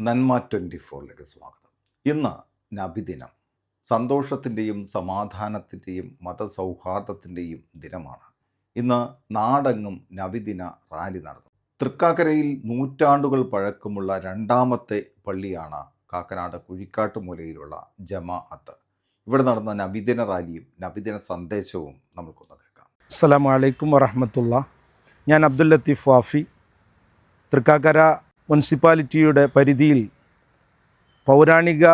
നന്മ ട്വന്റി ഫോറിലേക്ക് സ്വാഗതം. ഇന്ന് നബിദിനം. സന്തോഷത്തിന്റെയും സമാധാനത്തിന്റെയും മതസൗഹാർദ്ദത്തിന്റെയും ദിനമാണ്. ഇന്ന് നാടെങ്ങും നബിദിന റാലി നടന്നു. തൃക്കാക്കരയിൽ നൂറ്റാണ്ടുകൾ പഴക്കമുള്ള രണ്ടാമത്തെ പള്ളിയാണ് കാക്കനാട് കുഴിക്കാട്ടുമൂലയിലുള്ള ജമാഅത്ത്. ഇവിടെ നടന്ന നബിദിന റാലിയും നബിദിന സന്ദേശവും നമുക്കൊന്ന് കേൾക്കാം. അസ്സലാമലൈക്കും വറഹമത്തുള്ള ഞാൻ അബ്ദുൽ ലത്തീഫ് വാഫി. തൃക്കാക്കര മുനിസിപ്പാലിറ്റിയുടെ പരിധിയിൽ പൗരാണിക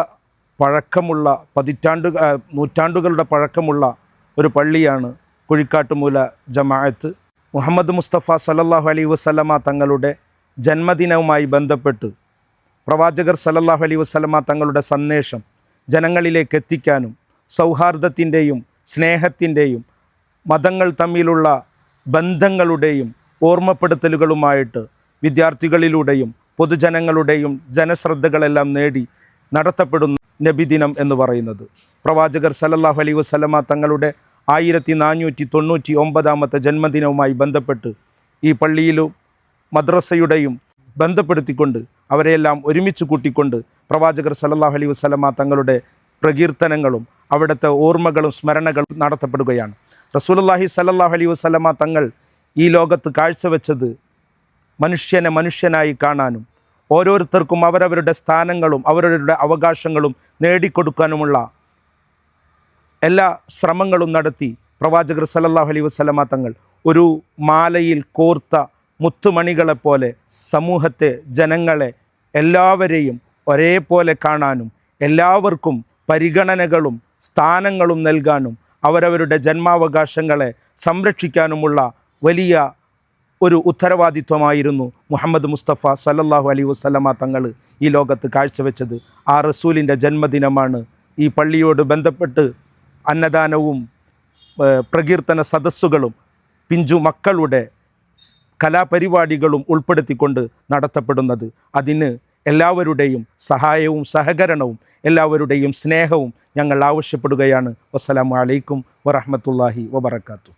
പഴക്കമുള്ള പതിറ്റാണ്ടു നൂറ്റാണ്ടുകളുടെ പഴക്കമുള്ള ഒരു പള്ളിയാണ് കുഴിക്കാട്ടുമൂല ജമാഅത്ത്. മുഹമ്മദ് മുസ്തഫ സലല്ലാഹു അലൈഹി വസ്ലമ തങ്ങളുടെ ജന്മദിനവുമായി ബന്ധപ്പെട്ട് പ്രവാചകർ സലല്ലാഹു അലൈഹി വസ്ലമ തങ്ങളുടെ സന്ദേശം ജനങ്ങളിലേക്ക് എത്തിക്കാനും സൗഹാർദ്ദത്തിന്റെയും സ്നേഹത്തിന്റെയും മതങ്ങൾ തമ്മിലുള്ള ബന്ധങ്ങളുടെയും ഓർമ്മപ്പെടുത്തലുകളുമായിട്ട് വിദ്യാർത്ഥികളിലൂടെയും പൊതുജനങ്ങളുടെയും ജനശ്രദ്ധകളെല്ലാം നേടി നടത്തപ്പെടുന്ന നബിദിനം എന്ന് പറയുന്നത്. പ്രവാചകർ സലല്ലാഹു അലൈ വസല്ലമ തങ്ങളുടെ ആയിരത്തി നാനൂറ്റി തൊണ്ണൂറ്റി ഒമ്പതാമത്തെ ജന്മദിനവുമായി ബന്ധപ്പെട്ട് ഈ പള്ളിയിലും മദ്രസയുടെയും ബന്ധപ്പെടുത്തിക്കൊണ്ട് അവരെയെല്ലാം ഒരുമിച്ച് കൂട്ടിക്കൊണ്ട് പ്രവാചകർ സലല്ലാഹു അലൈ വസല്ലമ തങ്ങളുടെ പ്രകീർത്തനങ്ങളും അവിടുത്തെ ഓർമ്മകളും സ്മരണകളും നടത്തപ്പെടുകയാണ്. റസൂലുള്ളാഹി സലല്ലാഹു അലൈ വസല്ലമ തങ്ങൾ ഈ ലോകത്ത് കാഴ്ചവെച്ചത് മനുഷ്യനെ മനുഷ്യനായി കാണാനും ഓരോരുത്തർക്കും അവരവരുടെ സ്ഥാനങ്ങളും അവരവരുടെ അവകാശങ്ങളും നേടിക്കൊടുക്കാനുമുള്ള എല്ലാ ശ്രമങ്ങളും നടത്തി പ്രവാചകർ സല്ലല്ലാഹു അലൈ വസല്ലമ തങ്ങൾ ഒരു മാലയിൽ കോർത്ത മുത്തുമണികളെപ്പോലെ സമൂഹത്തെ ജനങ്ങളെ എല്ലാവരെയും ഒരേപോലെ കാണാനും എല്ലാവർക്കും പരിഗണനകളും സ്ഥാനങ്ങളും നൽകാനും അവരവരുടെ ജന്മാവകാശങ്ങളെ സംരക്ഷിക്കാനുമുള്ള വലിയ ഒരു ഉത്തരവാദിത്വമായിരുന്നു മുഹമ്മദ് മുസ്തഫ സല്ലല്ലാഹു അലൈഹി വസ്ലമ തങ്ങൾ ഈ ലോകത്ത് കാഴ്ചവെച്ചത്. ആ റസൂലിന്റെ ജന്മദിനമാണ്. ഈ പള്ളിയോട് ബന്ധപ്പെട്ട് അന്നദാനവും പ്രകീർത്തന സദസ്സുകളും പിഞ്ചു മക്കളുടെ കലാപരിപാടികളും ഉൾപ്പെടുത്തിക്കൊണ്ട് നടത്തപ്പെടുന്നത്. അതിന് എല്ലാവരുടെയും സഹായവും സഹകരണവും എല്ലാവരുടെയും സ്നേഹവും ഞങ്ങൾ ആവശ്യപ്പെടുകയാണ്. വസ്സലാം അലൈക്കും വറഹ്മത്തുള്ളാഹി വബറകാതുഹു.